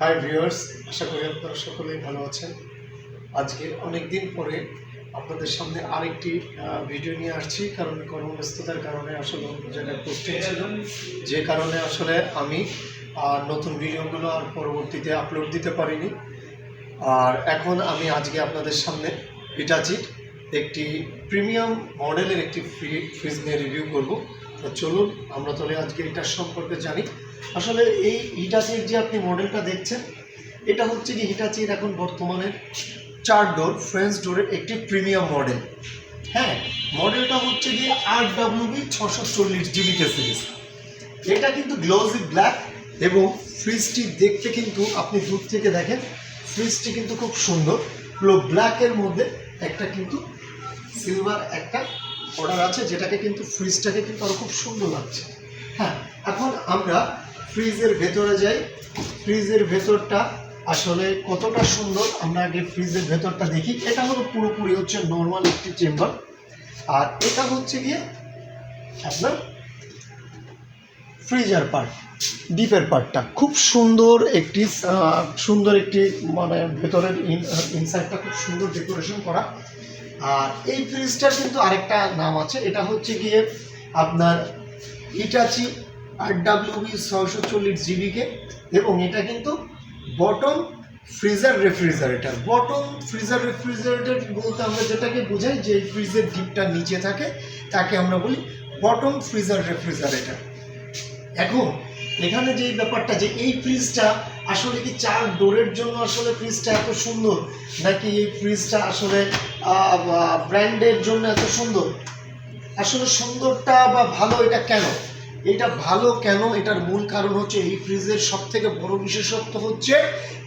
Hi viewers আশা করি আপনারা সকলেই ভালো আছেন। আজকে অনেক দিন পরে আপনাদের সামনে আরেকটি ভিডিও নিয়ে আসছি। কারণ কর্মব্যস্ততার কারণে আসলে অন্য জায়গায় পোস্টিং ছিল যে কারণে আসলে আমি আর নতুন ভিডিওগুলো আর পরবর্তীতে আপলোড দিতে পারিনি। আর এখন আমি আজকে আপনাদের সামনে ইটাচির একটি প্রিমিয়াম মডেলের একটি ফ্রি ফ্রিজ নিয়ে রিভিউ করব। তো চলুন, আমরা তাহলে আজকে এটার সম্পর্কে জানি। আসলে এই হিটাচির যে আপনি মডেলটা দেখছেন, এটা হচ্ছে কি হিটাচির এখন বর্তমানে চার ডোর ফ্রেঞ্চ ডোরের একটি প্রিমিয়াম মডেল হ্যাঁ মডেলটা হচ্ছে গিয়ে আর ডাব্লিউবি ছশো চল্লিশ জিবিকে সিরিজ এটা কিন্তু গ্লোজি ব্ল্যাক এবং ফ্রিজটি দেখতে কিন্তু আপনি দূর থেকে দেখেন ফ্রিজটি কিন্তু খুব সুন্দর। পুরো ব্ল্যাকের মধ্যে একটা কিন্তু সিলভার একটা অর্ডার আছে, যেটাকে কিন্তু ফ্রিজটাকে কিন্তু আরও খুব সুন্দর লাগছে। হ্যাঁ এখন আমরা ফ্রিজের ভেতরে যাই, ফ্রিজের ভেতরটা আসলে কতটা সুন্দর, আমরা আগে ফ্রিজের ভেতরটা দেখি। এটা হলো পুরোপুরি হচ্ছে নর্মাল একটি চেম্বার আর এটা হচ্ছে গিয়ে আপনার ফ্রিজার পার্ট ডিপের পার্টটা খুব সুন্দর একটি সুন্দর একটি মানে ভেতরের ইনসাইডটা খুব সুন্দর ডেকোরেশন করা। আর এই ফ্রিজটার কিন্তু আরেকটা নাম আছে, এটা হচ্ছে গিয়ে আপনার ইটাচি আর ডাব্লিউবি ছয়শো চল্লিশ জিবিকে এবং এটা কিন্তু bottom freezer refrigerator bottom freezer refrigerator বলতে আমরা যেটাকে বোঝাই, যে ফ্রিজের ডিপটা নিচে থাকে, তাকে আমরা বলি বটম ফ্রিজার রেফ্রিজারেটর এখন, এখানে যে ব্যাপারটা যে এই ফ্রিজটা আসলে কি চার ডোরের জন্য আসলে ফ্রিজটা এত সুন্দর, নাকি এই ফ্রিজটা আসলে ব্র্যান্ডের জন্য এত সুন্দর? আসলে সুন্দরটা বা ভালো এটা কেন? এটা ভালো কেন? এটার মূল কারণ হচ্ছে এই ফ্রিজের সব থেকে বড় বিশেষত্ব হচ্ছে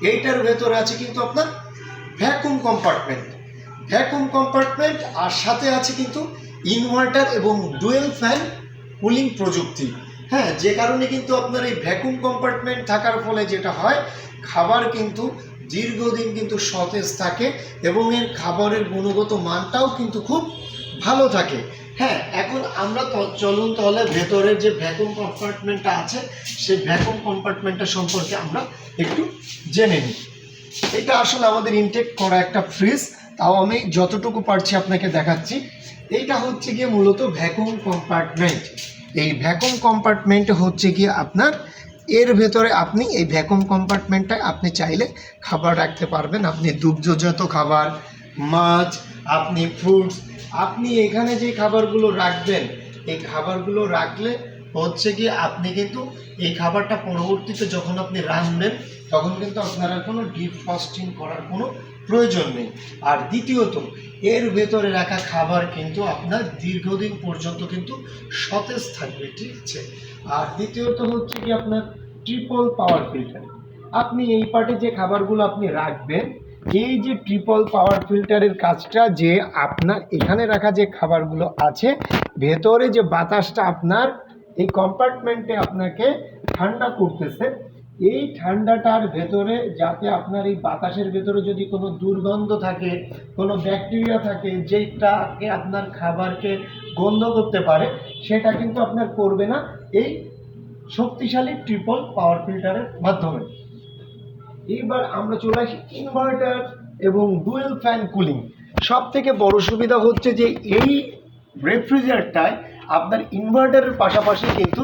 এইটার ভেতরে আছে কিন্তু আপনার ভ্যাকুম কম্পার্টমেন্ট ভ্যাকুম কম্পার্টমেন্ট আর সাথে আছে কিন্তু ইনভার্টার এবং ডুয়েল ফ্যান কুলিং প্রযুক্তি। হ্যাঁ যে কারণে কিন্তু আপনার এই ভ্যাকুম কম্পার্টমেন্ট থাকার ফলে যেটা হয়, খাবার কিন্তু দীর্ঘদিন কিন্তু সতেজ থাকে এবং এর খাবারের গুণগত মানটাও কিন্তু খুব ভালো থাকে। হ্যাঁ এখন আমরা চলুন তাহলে ভেতরের যে ভ্যাকুম কম্পার্টমেন্টটা আছে, সেই ভ্যাকুম কম্পার্টমেন্টটা সম্পর্কে আমরা একটু জেনে নিই। এটা আসলে আমাদের ইনটেক করা একটা ফ্রিজ তাও আমি যতটুকু পারছি আপনাকে দেখাচ্ছি। এইটা হচ্ছে গিয়ে মূলত ভ্যাকুম কম্পার্টমেন্ট এই ভ্যাকুম কম্পার্টমেন্ট হচ্ছে গিয়ে আপনার, এর ভেতরে আপনি এই ভ্যাকুম কম্পার্টমেন্টটায় আপনি চাইলে খাবার রাখতে পারবেন। আপনি দুগ্ধজাত খাবার, মাছ, আপনি ফ্রুটস আপনি এখানে যে খাবারগুলো রাখবেন, এই খাবারগুলো রাখলে হচ্ছে কি আপনি কিন্তু এই খাবারটা পরবর্তীতে যখন আপনি রাঁধবেন, তখন কিন্তু আপনারা কোনো ডিপ ফাস্টিং করার কোনো প্রয়োজন নেই। আর দ্বিতীয়ত, এর ভেতরে রাখা খাবার কিন্তু আপনার দীর্ঘদিন পর্যন্ত কিন্তু সতেজ থাকবে, ঠিক আছে? আর দ্বিতীয়ত হচ্ছে কি আপনার ট্রিপল পাওয়ার ফিল্টার আপনি এই পার্টে যে খাবারগুলো আপনি রাখবেন এই যে ট্রিপল পাওয়ার ফিল্টারের কাজটা যে আপনার এখানে রাখা যে খাবারগুলো আছে, ভেতরে যে বাতাসটা আপনার এই কম্পার্টমেন্টে আপনাকে ঠান্ডা করতেছে, এই ঠান্ডাটার ভেতরে যাতে আপনার এই বাতাসের ভেতরে যদি কোনো দুর্গন্ধ থাকে, কোনো ব্যাকটেরিয়া থাকে, যেটাকে আপনার খাবারকে গন্ধ করতে পারে, সেটা কিন্তু আপনার করবে না এই শক্তিশালী ট্রিপল পাওয়ার ফিল্টারের মাধ্যমে। এইবার আমরা চলে আসি ইনভার্টার এবং ডুয়েল ফ্যান কুলিং সব থেকে বড় সুবিধা হচ্ছে যে এই রেফ্রিজারেটরটায় আপনার ইনভার্টারের পাশাপাশি কিন্তু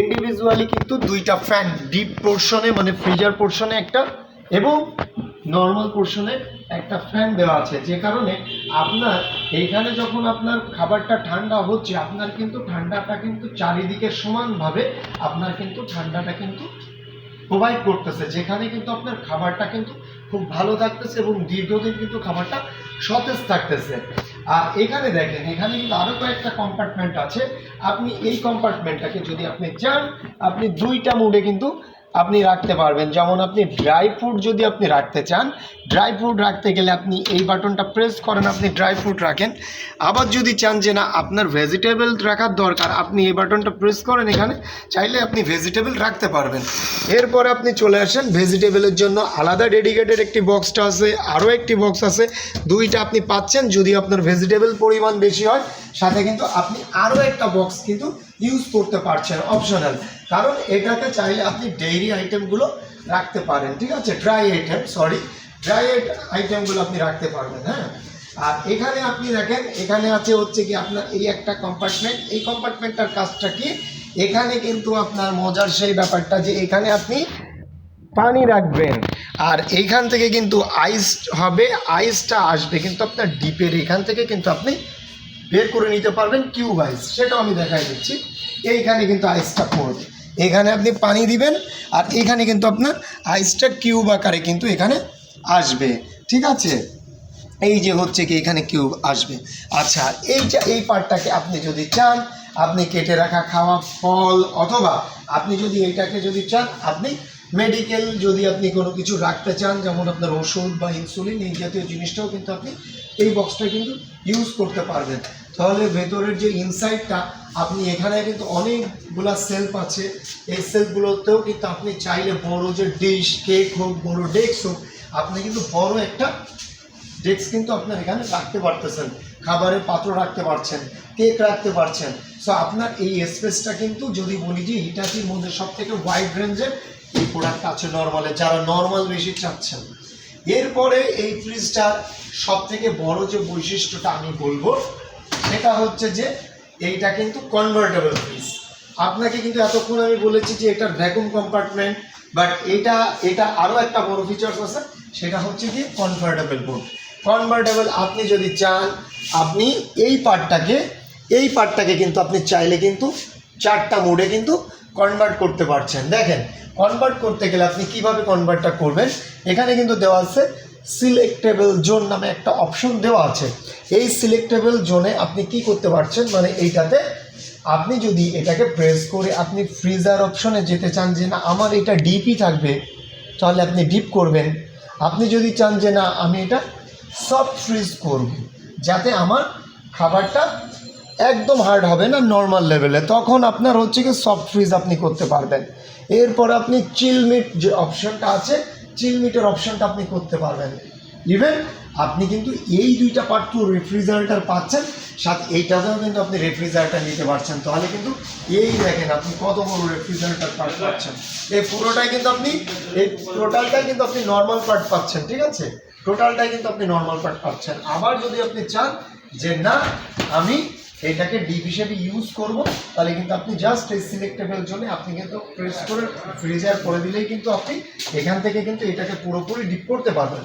ইন্ডিভিজুয়ালি কিন্তু দুইটা ফ্যান ডিপ পোর্শনে মানে ফ্রিজার পোর্শনে একটা এবং নর্মাল পোর্শনে একটা ফ্যান দেওয়া আছে। যে কারণে আপনার এইখানে যখন আপনার খাবারটা ঠান্ডা হচ্ছে, আপনার কিন্তু ঠান্ডাটা কিন্তু চারিদিকে সমানভাবে, আপনার কিন্তু ঠান্ডাটা কিন্তু প্রোভাইড করতেছে, যেখানে কিন্তু আপনার খাবারটা কিন্তু খুব ভালো থাকতেছে এবং দীর্ঘদিন কিন্তু খাবারটা সতেজ থাকতেছে। আর এখানে দেখেন, এখানে কিন্তু আরও কয়েকটা কম্পার্টমেন্ট আছে। আপনি এই কম্পার্টমেন্টটাকে যদি আপনি চান, আপনি দুইটা মুডে কিন্তু আপনি রাখতে পারবেন। যেমন আপনি ড্রাই ফ্রুট যদি আপনি রাখতে চান ড্রাই ফ্রুট রাখতে গেলে আপনি এই বাটনটা প্রেস করেন, আপনি ড্রাই ফ্রুট রাখেন। আবার যদি চান যে না, আপনার ভেজিটেবল রাখার দরকার, আপনি এই বাটনটা প্রেস করেন এখানে, চাইলে আপনি ভেজিটেবল রাখতে পারবেন। এরপরে আপনি চলে আসেন ভেজিটেবলের জন্য আলাদা ডেডিকেটেড একটি বক্সটা আছে, আরও একটি বক্স আছে। দুইটা আপনি পাচ্ছেন, যদি আপনার ভেজিটেবল পরিমাণ বেশি হয়, সাথে কিন্তু আপনি আরও একটা বক্স কিন্তু ইউজ করতে পারছেন অপশনাল কারণ এটাতে চাইলে আপনি ডেইরি আইটেমগুলো রাখতে পারেন, ঠিক আছে? ড্রাই আইটেম সরি ড্রাই আইটেমগুলো আপনি রাখতে পারবেন হ্যাঁ? আর এখানে আপনি দেখেন, এখানে আছে হচ্ছে কি আপনার এই একটা কম্পার্টমেন্ট এই কম্পার্টমেন্টটার কাজটা কি? এখানে কিন্তু আপনার মজার সেই ব্যাপারটা যে এখানে আপনি পানি রাখবেন। আর এইখান থেকে কিন্তু আইস হবে আইসটা আসবে কিন্তু আপনার ডিপের এখান থেকে কিন্তু আপনি বের করে নিতে পারবেন কিউব আইস সেটাও আমি দেখাই দিচ্ছি। এইখানে কিন্তু আইসটা পড়বে। এখানে আপনি পানি দিবেন আর এখানে কিন্তু আপনার আইসটা কিউব আকারে কিন্তু এখানে আসবে। ঠিক আছে? এই যে হচ্ছে কি এখানে কিউব আসবে। আচ্ছা এইটা এই পার্টটাকে আপনি যদি চান, আপনি কেটে রাখা খাওয়া ফল অথবা আপনি যদি এইটাকে যদি চান, আপনি মেডিকেল যদি আপনি কোনো কিছু রাখতে চান, যেমন আপনার ওষুধ বা ইনসুলিন এই জাতীয় জিনিসটাও কিন্তু আপনি এই বক্সটা কিন্তু ইউজ করতে পারবেন। তাহলে ভেতরের যে ইনসাইডটা আপনি এখানে কিন্তু অনেকগুলা সেলফ আছে। এই সেলফগুলোতেও কিন্তু আপনি চাইলে বড় যে ডিশ কেক হোক, বড় ডেস্ক হোক, আপনি কিন্তু বড় একটা ডেস্ক কিন্তু আপনার এখানে রাখতে পারতেছেন। খাবারের পাত্র রাখতে পারছেন কেক রাখতে পারছেন। সো আপনার এই স্পেসটা কিন্তু যদি বলি যে হিটাচির মধ্যে সব থেকে ওয়াইড রেঞ্জের এই প্রোডাক্ট আছে নর্মালে যারা নর্মাল বেশি চাচ্ছেন। এরপরে এই ফ্রিজটার সব থেকে বড় যে বৈশিষ্ট্যটা আমি বলব সেটা হচ্ছে যে এইটা কিন্তু কনভার্টেবল ফ্রিজ আপনাকে কিন্তু এতক্ষণ আমি বলেছি যে এটার ভ্যাকুম কম্পার্টমেন্ট বাট এটা এটা আরও একটা বড় ফিচার্স আছে, সেটা হচ্ছে কি কনভার্টেবল বোর্ড কনভার্টেবল আপনি যদি চান, আপনি এই পার্টটাকে এই পার্টটাকে কিন্তু আপনি চাইলে কিন্তু চারটা মোডে কিন্তু কনভার্ট করতে পারছেন। দেখেন কনভার্ট করতে গেলে আপনি কীভাবে কনভার্টটা করবেন? এখানে কিন্তু দেওয়া আছে সিলেক্টেবল জোন নামে একটা অপশন দেওয়া আছে। এই সিলেক্টেবল জোনে আপনি কি করতে পারছেন? মানে এইটাতে আপনি যদি এটাকে প্রেস করে আপনি ফ্রিজার অপশনে যেতে চান যে না, আমার এটা ডিপই থাকবে, তাহলে আপনি ডিপ করবেন। আপনি যদি চান যে না, আমি এটা সফট ফ্রিজ করব, যাতে আমার খাবারটা একদম হার্ড হবে না নর্মাল লেভেলে তখন আপনার হচ্ছে কি সফট ফ্রিজ আপনি করতে পারবেন। এরপর আপনি চিলমিট যে অপশনটা আছে চিলমিটের অপশনটা আপনি করতে পারবেন। ইভেন আপনি কিন্তু এই দুইটা পার্ট তো রেফ্রিজারেটার পাচ্ছেন, সাথে এইটাতেও কিন্তু আপনি রেফ্রিজারেটার নিতে পারছেন। তাহলে কিন্তু এই দেখেন আপনি কত বড় রেফ্রিজারেটার পার্ট পাচ্ছেন। এই পুরোটাই কিন্তু আপনি, এই টোটালটাই কিন্তু আপনি নর্মাল পার্ট পাচ্ছেন, ঠিক আছে? টোটালটাই কিন্তু আপনি নর্মাল পার্ট পাচ্ছেন। আবার যদি আপনি চান যে না, আমি এটাকে ডিপ হিসেবে ইউজ করব, তাহলে কিন্তু আপনি জাস্ট এই সিলেক্টেবল জন্য আপনি কিন্তু প্রেস করে ফ্রিজার করে দিলেই কিন্তু আপনি এখান থেকে কিন্তু এটাকে পুরোপুরি ডিপ করতে পারবেন।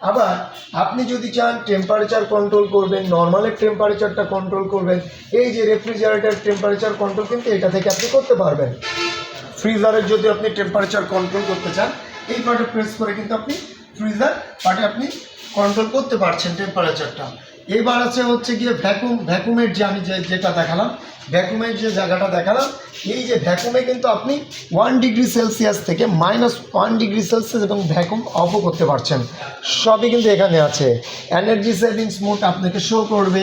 আবার আপনি যদি চান টেম্পারেচার কন্ট্রোল করবেন নর্মালের টেম্পারেচারটা কন্ট্রোল করবেন, এই যে রেফ্রিজারেটার টেম্পারেচার কন্ট্রোল কিন্তু এটা থেকে আপনি করতে পারবেন। ফ্রিজারের যদি আপনি টেম্পারেচার কন্ট্রোল করতে চান, এই পার্টে প্রেস করে কিন্তু আপনি ফ্রিজার পার্টে আপনি কন্ট্রোল করতে পারছেন টেম্পারেচারটা এবার আছে হচ্ছে গিয়ে ভ্যাকুম ভ্যাকুমের যে আমি যে যেটা দেখালাম ভ্যাকুমের যে জায়গাটা দেখালাম, এই যে ভ্যাকুমে কিন্তু আপনি ওয়ান ডিগ্রি সেলসিয়াস থেকে মাইনাস ওয়ান ডিগ্রি সেলসিয়াস এবং ভ্যাকুম অফও করতে পারছেন। সবই কিন্তু এখানে আছে। এনার্জি সেভিংস মোড আপনাকে শো করবে।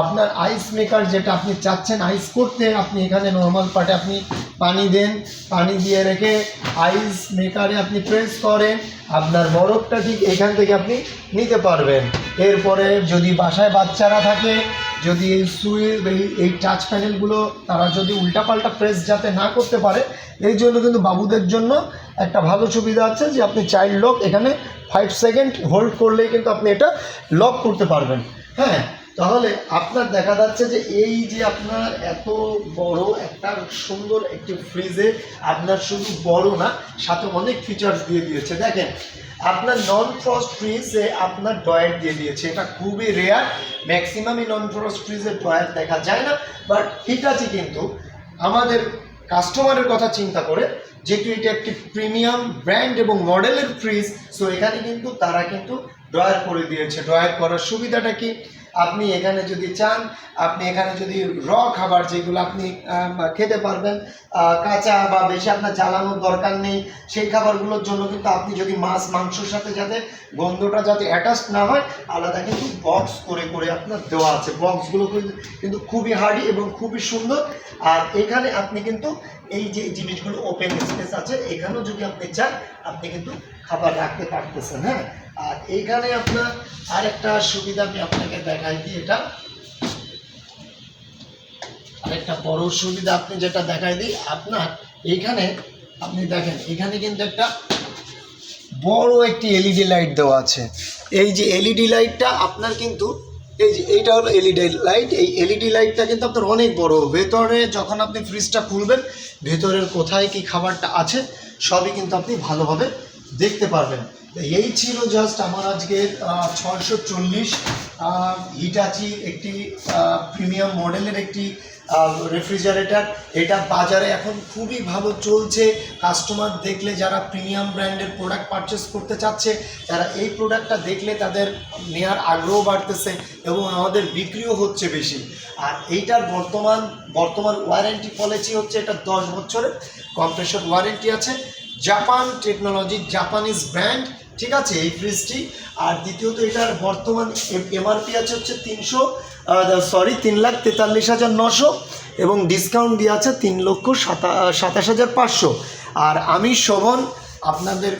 আপনার আইস মেকার যেটা আপনি চাচ্ছেন আইস করতে আপনি এখানে নর্মাল পার্টে আপনি পানি দেন, পানি দিয়ে রেখে আইস মেকারে আপনি প্রেস করেন, আপনার বরফটা ঠিক এখান থেকে আপনি নিতে পারবেন। এরপরে যদি বাসায় বাচ্চারা থাকে, যদি এই সুই এই- এই টাচ প্যানেলগুলো তারা যদি উল্টাপাল্টা প্রেস যাতে না করতে পারে, এই জন্য কিন্তু বাবুদের জন্য একটা ভালো সুবিধা আছে যে আপনি চাইল্ড লক এখানে ফাইভ সেকেন্ড হোল্ড করলেই কিন্তু আপনি এটা লক করতে পারবেন। হ্যাঁ তাহলে আপনার দেখা যাচ্ছে যে এই যে আপনার এত বড় একটা সুন্দর একটি ফ্রিজে আপনার শুধু বড় না, সাথে অনেক ফিচার্স দিয়ে দিয়েছে। দেখেন, আপনার নন ফ্রস্ট ফ্রিজে আপনার ডয়ার দিয়ে দিয়েছে। এটা খুবই রেয়ার ম্যাক্সিমামই নন ফ্রস্ট ফ্রিজে ডয়ার দেখা যায় না। বাট ঠিক আছে কিন্তু, আমাদের কাস্টমারের কথা চিন্তা করে, যেহেতু এটা একটি প্রিমিয়াম ব্র্যান্ড এবং মডেলের ফ্রিজ সো এখানে কিন্তু তারা কিন্তু ড্রয়ার করে দিয়েছে। ড্রয়ার করার সুবিধাটা কি? আপনি এখানে যদি চান, আপনি এখানে যদি র খাবার যেগুলো আপনি খেতে পারবেন কাঁচা বা বেশি আপনার জ্বালানোর দরকার নেই, সেই খাবারগুলোর জন্য কিন্তু আপনি যদি মাছ, মাংসর সাথে যাতে গন্ধটা যাতে অ্যাটাচ না হয়, আলাদা কিন্তু বক্স করে করে আপনার দেওয়া আছে। বক্সগুলো কিন্তু- খুবই হার্ডি এবং খুবই সুন্দর। আর এখানে আপনি কিন্তু এই যে জিনিসগুলো ওপেন স্পেস আছে, এখানেও যদি আপনি চান, আপনি কিন্তু খাবার রাখতে পারতেছেন হ্যাঁ? আর এইখানে আপনার আরেকটা সুবিধা আমি আপনাকে দেখাই দিই এটা। আরেকটা বড় সুবিধা আপনি যেটা দেখাই দিই, আপনার এইখানে আপনি দেখেন এখানে কিন্তু একটা বড় একটি এলইডি লাইট দেওয়া আছে। এই যে এলইডি লাইটটা আপনার কিন্তু, এই যে এইটা হলো এলইডি লাইট, এই এলইডি লাইটটা কিন্তু আপনার অনেক বড়। ভেতরে যখন আপনি ফ্রিজটা খুলবেন, ভেতরের কোথায় কি খাবারটা আছে, সবই কিন্তু আপনি ভালোভাবে দেখতে পারবেন। এই ছিল জাস্ট আমার আজকের ছয়শো চল্লিশ হিটাচি একটি প্রিমিয়াম মডেলের একটি রেফ্রিজারেটর এটা বাজারে এখন খুবই ভালো চলছে। কাস্টমার দেখলে যারা প্রিমিয়াম ব্র্যান্ডের প্রোডাক্ট পারচেস করতে চাচ্ছে, তারা এই প্রোডাক্টটা দেখলে তাদের নেয়ার আগ্রহ বাড়তেছে এবং আমাদের বিক্রিও হচ্ছে বেশি। আর এইটার বর্তমান বর্তমান ওয়ারেন্টি পলিসি হচ্ছে এটা দশ বছরের। কম্প্রেসর ওয়ারেন্টি আছে। জাপান টেকনোলজি, জাপানিজ ব্র্যান্ড, ঠিক আছে, এই ফ্রিজটি। আর দ্বিতীয়ত এটার বর্তমান এমআরপি আছে হচ্ছে তিনশো সরি তিন লাখ তেতাল্লিশ হাজার নশো এবং ডিসকাউন্ট দিয়ে আছে তিন লক্ষ সাতা সাতাশ হাজার পাঁচশো। আর আমি শোভন, আপনাদের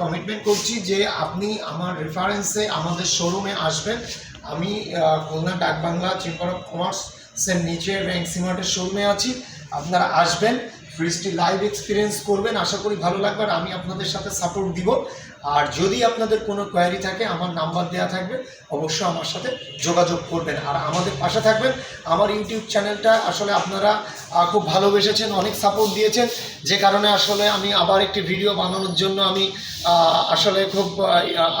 কমিটমেন্ট করছি যে আপনি আমার রেফারেন্সে আমাদের শোরুমে আসবেন। আমি খুলনা ডাকবাংলা চেম্বার অফ কমার্সের নিচে র্যাঙ্ক সিমার্টের শোরুমে আছি। আপনারা আসবেন। ফ্রিজটি লাইভ এক্সপিরিয়েন্স করবেন, আশা করি ভালো লাগবে, আর আমি আপনাদের সাথে সাপোর্ট দিব। আর যদি আপনাদের কোনো কোয়ারি থাকে, আমার নাম্বার দেওয়া থাকবে, অবশ্যই আমার সাথে যোগাযোগ করবেন। আর আমাদের পাশে থাকবেন, আমার ইউটিউব চ্যানেলটা আসলে আপনারা খুব ভালোবেসেছেন, অনেক সাপোর্ট দিয়েছেন, যে কারণে আসলে আমি আবার একটি ভিডিও বানানোর জন্য আমি আসলে খুব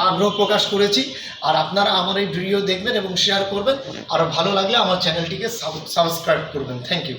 আগ্রহ প্রকাশ করেছি। আর আপনারা আমার এই ভিডিও দেখবেন এবং শেয়ার করবেন। আর ভালো লাগলে আমার চ্যানেলটিকে সাবস্ক্রাইব করবেন। Thank you